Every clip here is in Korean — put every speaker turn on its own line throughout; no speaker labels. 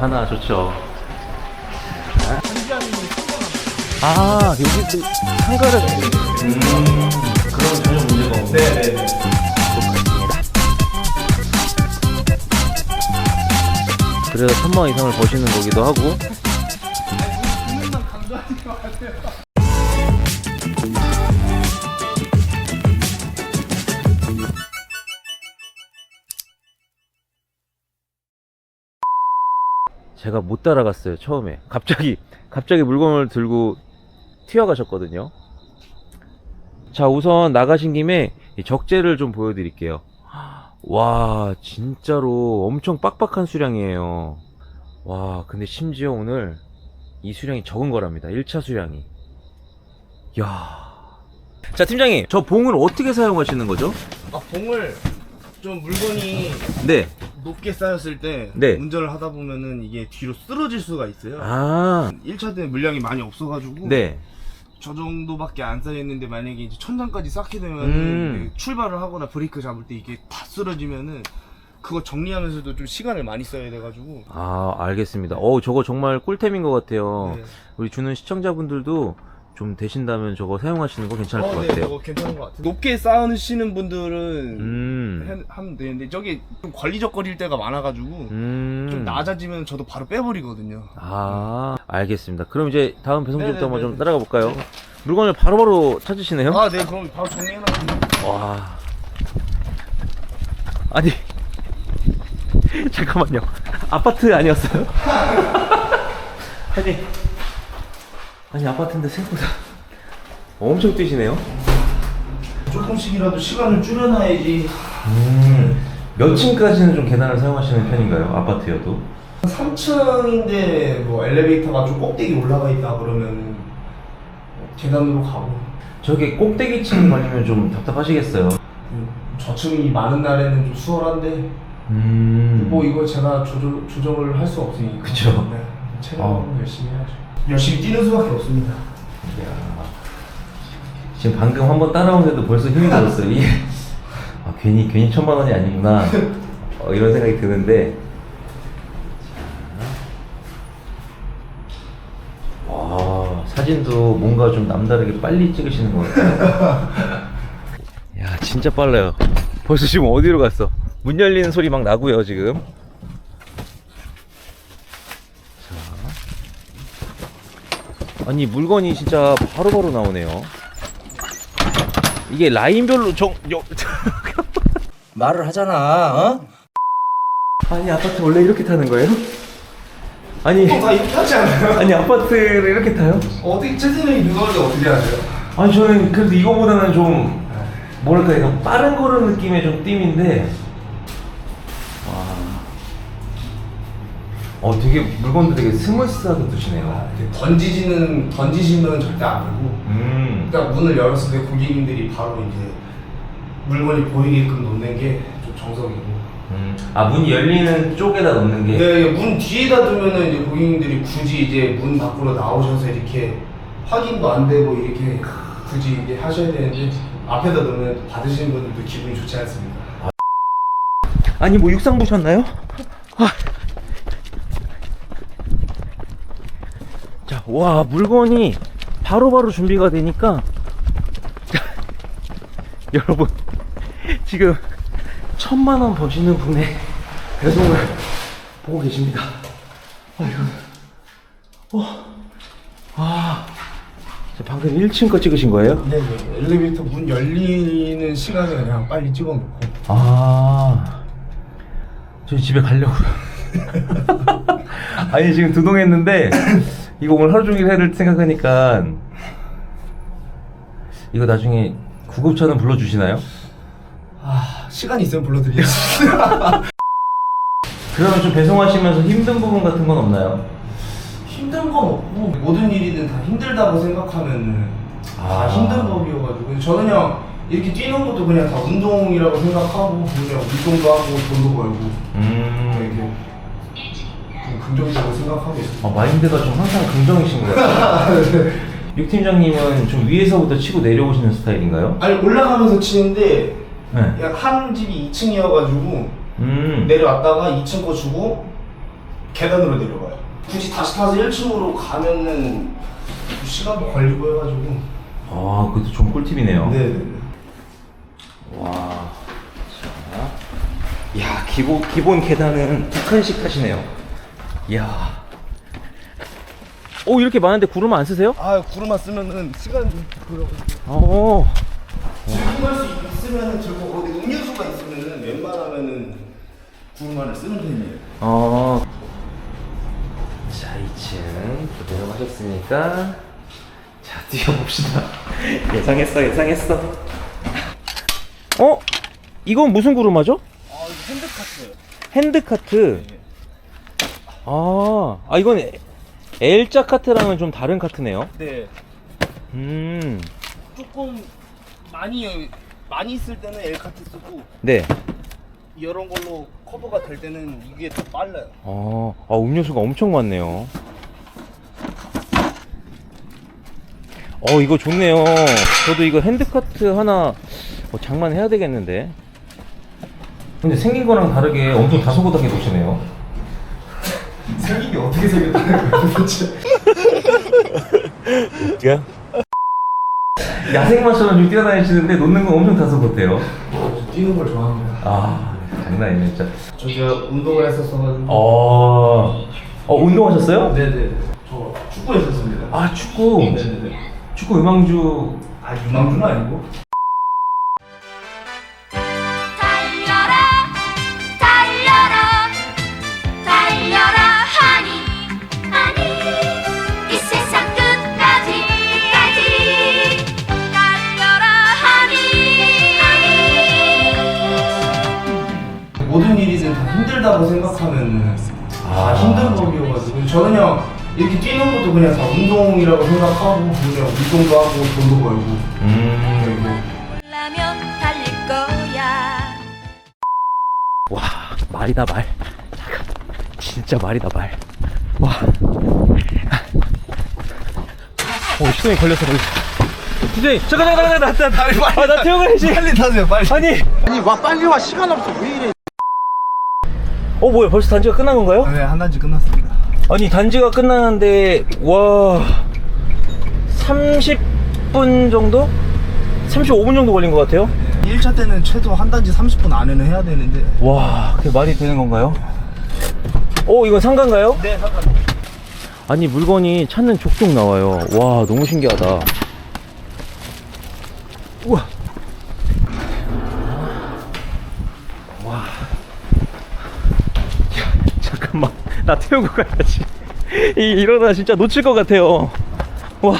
하나 좋죠. 아, 여기 또 한가락. 음, 그런 전혀 문제가 없네.
네네네.
그래서 천만 원 이상을 버시는 거기도 하고. 제가 못 따라갔어요 처음에. 갑자기 갑자기 물건을 들고 튀어가셨거든요. 자 우선 나가신 김에 이 적재를 좀 보여드릴게요. 와 진짜로 엄청 빡빡한 수량이에요. 와 근데 심지어 오늘 이 수량이 적은 거랍니다. 1차 수량이 이야. 자 팀장님 저 봉을 어떻게 사용하시는 거죠?
아 봉을 좀 물건이
네
높게 쌓였을 때
네.
운전을 하다 보면은 이게 뒤로 쓰러질 수가 있어요.
아,
1차 때 물량이 많이 없어가지고
네.
저 정도밖에 안 쌓였는데 만약에 이제 천장까지 쌓게 되면
음.
은 출발을 하거나 브레이크 잡을 때 이게 다 쓰러지면은 그거 정리하면서도 좀 시간을 많이 써야 돼가지고
아, 알겠습니다. 어우, 저거 정말 꿀템인 것 같아요.
네.
우리 주는 시청자분들도 좀 되신다면 저거 사용하시는 거 괜찮을
어,
것
네,
같아요.
그거 괜찮은 것 같아요. 높게 쌓으시는 분들은
음,
해- 하면 되는데 저게 좀 걸리적거릴 때가 많아가지고
음.
좀 낮아지면 저도 바로 빼버리거든요.
아, 알겠습니다. 그럼 이제 다음 배송지부터 한번 좀
네네네.
따라가 볼까요? 물건을 바로바로 찾으시네요?
아, 네, 그럼 바로 정리해놔.
와. 아니. 잠깐만요. 아파트 아니었어요? 아니. 아니, 아파트인데 생각보다 엄청 뛰시네요?
조금씩이라도 시간을 줄여놔야지.
음. 몇 층까지는 좀 계단을 사용하시는 편인가요? 아파트여도?
3층인데 뭐 엘리베이터가 좀 꼭대기 올라가 있다 그러면 계단으로 가고
저게 꼭대기층 걸리면 좀 답답하시겠어요?
저층이 많은 날에는 좀 수월한데
음.
뭐 이거 제가 조절, 조정을 할 수 없으니까
그쵸.
네, 체력
어.
열심히 해야죠 열심히 뛰는 수밖에 없습니다.
지금 방금 한번 따라오는데도 벌써 힘이 들었어요. 아, 괜히 괜히 천만 원이 아니구나 어, 이런 생각이 드는데. 자. 와 사진도 뭔가 좀 남다르게 빨리 찍으시는 것 같아요. 야 진짜 빨라요. 벌써 지금 어디로 갔어? 문 열리는 소리 막 나고요 지금. 아니 물건이 진짜 바로바로 나오네요. 이게 라인별로 정 여,
말을 하잖아. 어?
아니 아파트 원래 이렇게 타는 거예요? 아니
다 이렇게 하지 않아요?
아니 아파트를 이렇게 타요?
어떻게 최선을 그거를 어떻게 하세요?
아니 저는 그래도 이거보다는 좀 뭐랄까 이거 빠른 걸음 느낌의 좀 띠인데 어 되게 물건도 되게 스무스하게 두시네요.
던지지는 던지시면 절대 안 되고
음.
일단 문을 열었을 때 고객님들이 바로 이제 물건이 보이게끔 놓는 게 좀 정석이고
음. 아 문이 열리는 쪽에다 놓는 게.
네, 문 뒤에다 두면은 이제 고객님들이 굳이 이제 문 밖으로 나오셔서 이렇게 확인도 안 되고 이렇게 굳이 이제 하셔야 되는데 앞에다 놓으면 받으시는 분들도 기분이 좋지 않습니다.
아니 뭐 육상 보셨나요? 아. 와 물건이 바로 바로 준비가 되니까 자, 여러분 지금 천만 원 버시는 분의 배송을 보고 계십니다. 아 이거, 어, 아, 저 방금 1층 거 찍으신 거예요?
네, 네. 엘리베이터 문 열리는 시간에 그냥 빨리 찍어놓고.
아, 저희 집에 가려고요. 아니 지금 두동했는데 이거 오늘 하루 종일 될 생각하니까 이거 나중에 구급차는 불러주시나요?
아, 시간 있으면 불러드리겠습니다.
그러면 좀 배송하시면서 힘든 부분 같은 건 없나요?
힘든 건 없고 모든 일이든 다 힘들다고 생각하면 다
아.
힘든 법이어가지고 저는 그냥 이렇게 뛰는 것도 그냥 다 운동이라고 생각하고 그냥 운동도 하고 돈도 벌고
음,
이렇게 좀 긍정적으로 생각하고 있습니다.
아, 마인드가 좀 항상 긍정이신 것 같아요. 육 팀장님은 좀 위에서부터 치고 내려오시는 스타일인가요?
아니 올라가면서 치는데
네.
약한 집이 2층이어가지고
음,
내려왔다가 2층 거 주고 계단으로 내려가요. 굳이 다시 타서 1층으로 가면은 시간도 걸리고 해가지고.
아, 그것도 좀 꿀팁이네요.
네네네.
와. 자. 야, 기본, 기본 계단은 두 칸씩 타시네요. 이야. 오, 이렇게 많은데 구름 안 쓰세요?
아 구름만 쓰면은 시간 그러고.
어.
즐거울 수 있으면은 즐거워. 근데 음료수가 있으면은 웬만하면은 구름만을 쓰는 편이에요.
어. 자, 2층 그대로 하셨으니까 자, 뛰어봅시다. 예상했어, 예상했어. 어? 이건 무슨 구름하죠?
아 이거 핸드카트.
핸드카트. 아, 아 이건 L자 카트랑은 좀 다른 카트네요.
네.
음,
조금 많이 많이 쓸 때는 L 카트 쓰고
네.
이런 걸로 커버가 될 때는 이게 더 빨라요.
아, 아 음료수가 엄청 많네요. 어, 이거 좋네요. 저도 이거 핸드카트 하나 뭐 장만해야 되겠는데. 근데 생긴 거랑 다르게 엄청 다소곳하게 보시네요.
생긴 게 어떻게 생겼다는 거야 도대체?
야? 야생 마처럼 좀 뛰어다니시는데 놓는 건 엄청 다소곳해요.
뛰는 걸 좋아합니다.
아, 장난 아니네, 진짜.
저 제가 운동을 했었어가지고.
어, 어 운동하셨어요?
네네. 저 축구 했었습니다.
아, 축구.
네네네.
축구 음악주.
아 유망주는 아니고. 모든 일이든 다 힘들다고 생각하면 다
아.
힘든 법이어가지고 저는 그냥 이렇게 뛰는 것도 그냥 다 운동이라고 생각하고 그냥 운동도 하고 돈도 벌고
음.
그리고
라면 달릴 거야
와, 말이다, 말. 잠깐. 진짜 말이다, 말. 와. 어, 시동이 걸렸어, 걸렸어. 시동이, 잠깐, 잠깐, 잠깐, 나, 나, 나, 아, 나 태워가야지.
빨리 타세요 빨리
아니.
아니 와 빨리 와 시간 없어 왜 이래
어, 뭐야, 벌써 단지가 끝난 건가요?
네 한 단지 끝났습니다
아니 단지가 끝나는데 와 30분 정도? 35분 정도 걸린 것 같아요
1차 때는 최소 한 단지 30분 안에는 해야 되는데
와 그게 말이 되는 건가요? 어 이건 상가인가요?
네 잠깐
아니 물건이 찾는 족족 나와요 와 너무 신기하다 우와 와 야, 잠깐만 나 태우고 가야지 이, 이러다 진짜 놓칠 것 같아요 와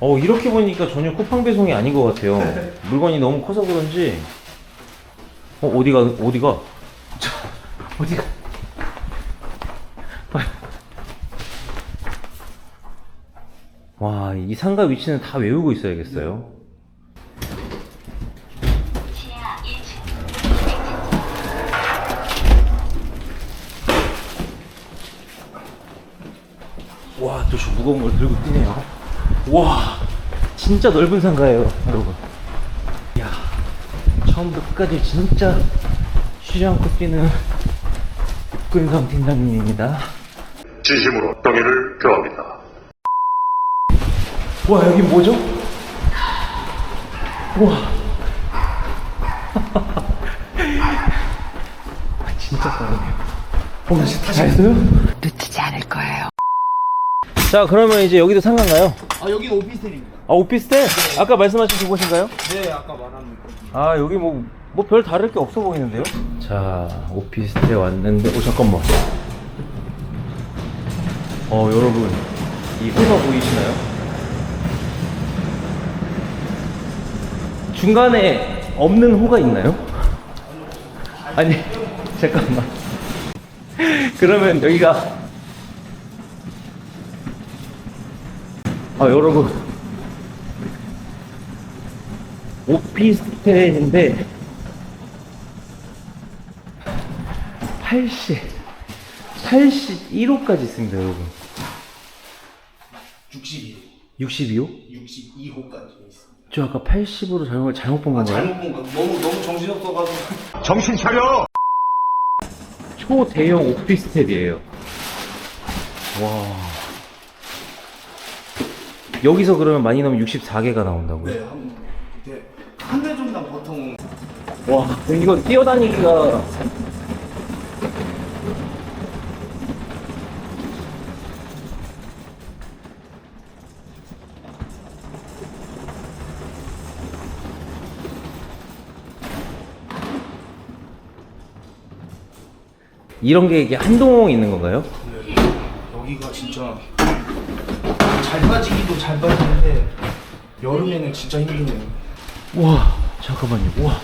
어, 이렇게 보니까 전혀 쿠팡 배송이 아닌 것 같아요. 물건이 너무 커서 그런지. 어, 어디가, 어디가? 저, 어디가? 와, 이 상가 위치는 다 외우고 있어야겠어요. 와, 또 저 무거운 걸 들고 뛰네요. 와, 진짜 넓은 상가예요, 여러분. 야, 처음부터 끝까지 진짜 쉬지 않고 뛰는 육근성 팀장님입니다.
진심으로 동의를 표합니다.
와, 여기 뭐죠? 와. 아, 진짜 빠르네요. 어, 나 진짜 잘했어요?
놓치지 않을 거예요
자, 그러면 이제 여기도 상가인가요?
아 여기는 오피스텔입니다
아, 오피스텔? 아까 말씀하신 그곳인가요?
네 아까 말한
아 여기 뭐 뭐 별 다를 게 없어 보이는데요? 자 오피스텔에 왔는데 오 잠깐만 어 여러분 이 호가 보이시나요? 중간에 없는 호가 있나요? 아니 잠깐만 그러면 여기가 아 여러분 오피스텔인데 80 81호까지 있습니다 여러분
62호
62호?
62호까지 있습니다
저 아까 80으로 잘못 잘못 본 건가요?
잘못 본 거. 너무 너무 정신 없어가지고.
정신 차려!
초대형 오피스텔이에요. 와. 여기서 그러면 많이 넣으면 64개가 나온다고요?
네, 한, 이제 한대 정당 보통
와, 이거 뛰어다니기가 이런 게 이게 한동 있는 건가요?
여기가 진짜 잘 빠지기도 잘 빠지는데 여름에는 진짜 힘드네요.
와, 잠깐만요. 와.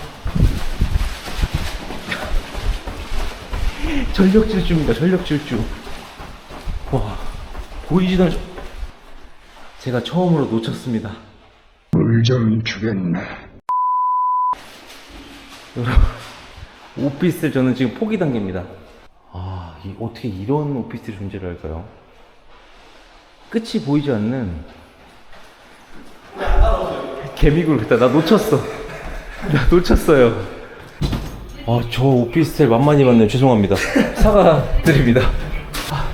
전력 질주입니다. 전력 질주. 와, 보이지도 않... 제가 처음으로 놓쳤습니다.
물 좀 주겠네.
여러분, 오피스텔 저는 지금 포기 단계입니다. 아, 이, 어떻게 이런 오피스텔 존재를 할까요? 끝이 보이지 않는 개미굴 같다. 나 놓쳤어. 나 놓쳤어요. 아, 저 오피스텔 만만히 봤네요. 죄송합니다. 사과드립니다. 아,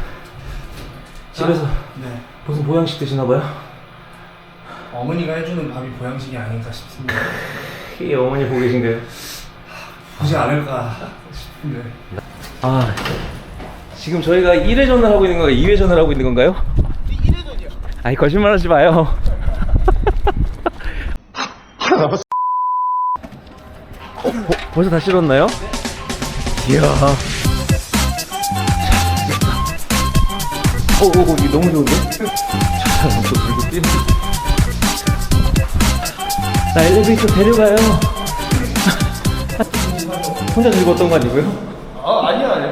집에서
네.
무슨 보양식 드시나봐요?
어머니가 해주는 밥이 보양식이 아닐까 싶습니다.
이 어머니 보고 계신가요?
보지 않을까 싶은데.
아, 지금 저희가 1회전을 하고 있는 건가요? 2회전을 하고 있는 건가요?
1회전이요.
아니, 거짓말 하지 마요. 어, 버, 벌써 다 실었나요? 이야. 어, 어, 어, 이거 너무 좋은데? 저 들고 뛰는. 나 엘리베이터 데려가요. 혼자 들고 왔던 거 아니고요?
아 아니야 아니야.